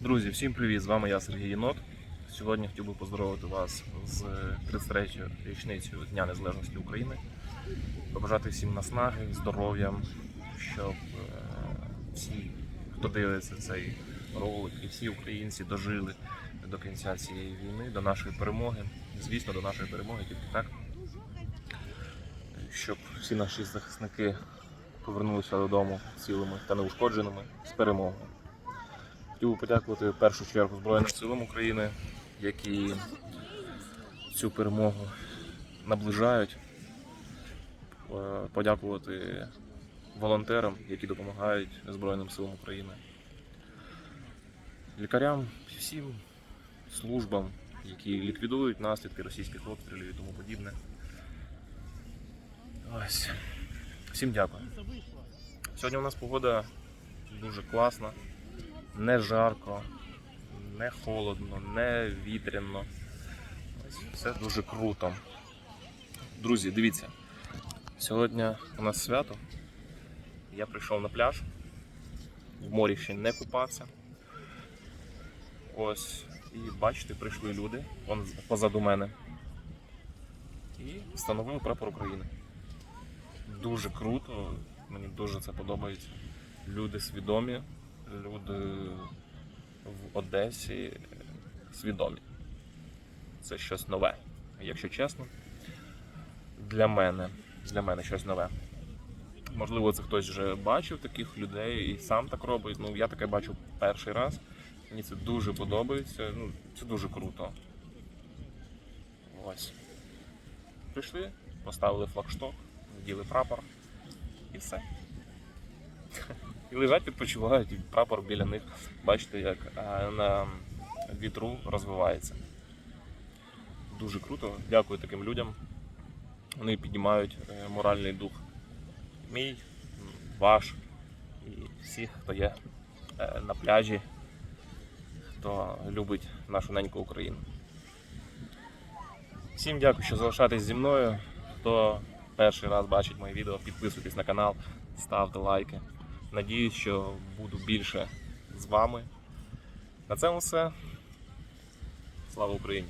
Друзі, всім привіт! З вами я Сергій Єнот. Сьогодні хотів би поздоровити вас з 33-ю річницею Дня Незалежності України. Побажати всім наснаги, здоров'я, щоб е, всі, хто дивиться цей ролик, і всі українці дожили до кінця цієї війни, до нашої перемоги. Звісно, до нашої перемоги тільки так. Щоб всі наші захисники повернулися додому цілими та неушкодженими з перемогою. Хотів би подякувати в першу чергу Збройним силам України, які цю перемогу наближають. Е, Подякувати волонтерам, які допомагають Збройним силам України, лікарям, всім службам, які ліквідують наслідки російських обстрілів і тому подібне. Ось. Всім дякую. Сьогодні у нас погода дуже класна не жарко, не холодно, не вітряно. Все дуже круто. Друзі, дивіться, сьогодні у нас свято. Я прийшов на пляж, в морі ще не купався. Ось, і бачите, прийшли люди, вон позаду мене. І встановили прапор України. Дуже круто, мені дуже це подобається. Люди свідомі, люди в Одесі свідомі. Це щось нове, якщо чесно. Для мене, для мене щось нове. Можливо, це хтось вже бачив таких людей і сам так робить. Ну, я таке бачу перший раз. Мені це дуже подобається. Ну, це дуже круто. Ось. Прийшли, поставили флагшток, вділи прапор і все. І лежать, відпочивають, і прапор біля них. Бачите, як е, на вітру розвивається. Дуже круто. Дякую таким людям. Вони піднімають е, моральний дух. Мій, ваш і всіх, хто є е, на пляжі, хто любить нашу неньку Україну. Всім дякую, що залишаєтесь зі мною. Хто перший раз бачить мої відео, підписуйтесь на канал, ставте лайки. Надіюсь, що буду більше з вами. На цьому все. Слава Україні!